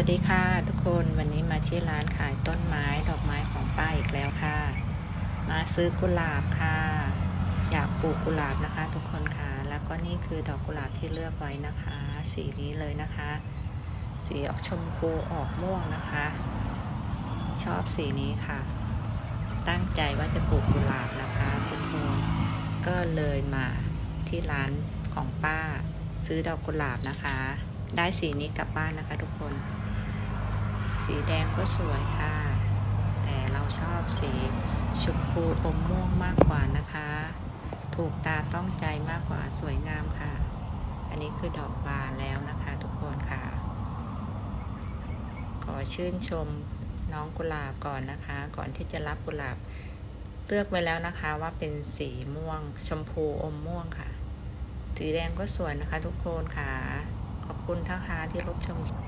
วัสดีค่ะทุกคนวันนี้มาที่ร้านขายต้นไม้ดอกไม้ของป้าอีกแล้วค่ะ มาซื้อกุหลาบค่ะ อยากปลูกกุหลาบนะคะ ทุกคนค่ะ แล้วก็นี่คือดอกกุหลาบที่เลือกไว้นะคะ สีนี้เลยนะคะ สีออกชมพูออกม่วงนะคะ ชอบสีนี้ค่ะ ตั้งใจว่าจะปลูกกุหลาบนะคะทุกคนก็เลยมาที่ร้านของป้าซื้อดอกกุหลาบนะคะ ได้สีนี้กลับบ้านนะคะทุกคน สีแดงก็สวยค่ะ แต่เราชอบสีชมพูอมม่วงมากกว่านะคะ ถูกตาต้องใจมากกว่าสวยงามค่ะ อันนี้คือดอกบานแล้วนะคะทุกคนค่ะ ขอชื่นชมน้องกุหลาบก่อนนะคะ ก่อนที่จะรับกุหลาบเลือกไว้แล้วนะคะว่าเป็นสีม่วง ชมพูอมม่วงค่ะ สีแดงก็สวยนะคะทุกคนค่ะ คุณท่าคาที่รับชม